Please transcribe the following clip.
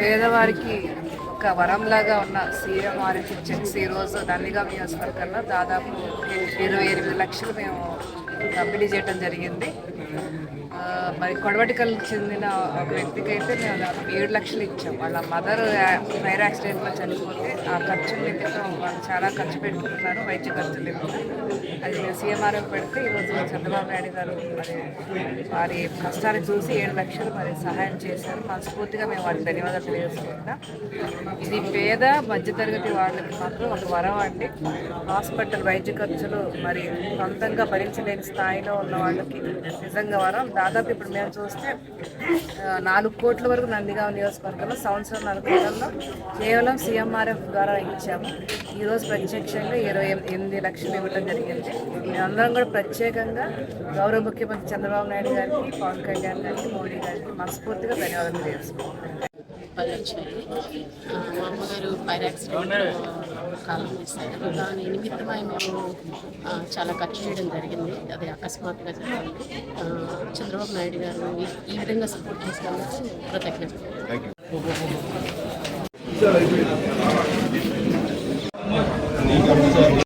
పేదవారికి ఒక వరంలాగా ఉన్న సీఎం వారికి చెక్స్ ఈరోజు నందిగా నియోజకవర్గంలో దాదాపు ఇరవై ఎనిమిది లక్షలు మేము పంపిణీ చేయడం జరిగింది. మరి కొడవటికల్కి చెందిన ఒక వ్యక్తికి అయితే మేము దాదాపు ఏడు లక్షలు ఇచ్చాం. వాళ్ళ మదర్ ఫైర్ యాక్సిడెంట్లో చనిపోతే ఆ ఖర్చు నిమిత్తం వాళ్ళు చాలా ఖర్చు పెట్టుకుంటున్నారు వైద్య ఖర్చు నిమిత్తం అది మేము సీఎంఆర్ఎఫ్ పెడితే ఈరోజు చంద్రబాబు నాయుడు గారు మరి వారి కష్టాన్ని చూసి ఏడు లక్షలు మరి సహాయం చేశారు. మనస్ఫూర్తిగా మేము వారికి ధన్యవాదాలు తెలియజేసుకుంటున్నాం. ఇది పేద మధ్యతరగతి వాళ్ళకి మాత్రం ఒక వరం అండి. హాస్పిటల్ వైద్య ఖర్చులు మరి సొంతంగా భరించలేని స్థాయిలో ఉన్న వాళ్ళకి నిజంగా వరం దాదాపు ఇప్పుడు మేము చూస్తే నాలుగు కోట్ల వరకు నందిగాం నియోజకవర్గంలో సంవత్సరం నెలలో కేవలం సీఎంఆర్ఎఫ్ ద్వారా ఇచ్చాము. ఈరోజు ప్రత్యక్షంగా ఇరవై ఎనిమిది ఎనిమిది లక్షలు ఇవ్వడం జరిగింది. మేమందరం కూడా ప్రత్యేకంగా గౌరవ ముఖ్యమంత్రి చంద్రబాబు నాయుడు గారికి పవన్ కళ్యాణ్ గారికి మోడీ గారికి మనస్ఫూర్తిగా ధన్యవాదాలు తెలియజేసుకుంటున్నాం వచ్చాయి మా అమ్మగారు ఫైర్ యాక్సిడెంట్ కాలం దాని నిమిత్తమై మేము చాలా ఖర్చు చేయడం జరిగింది. అది అకస్మాత్తుగా జరిగింది. చంద్రబాబు నాయుడు గారు ఈ విధంగా సపోర్ట్ చేసినందుకు కృతజ్ఞత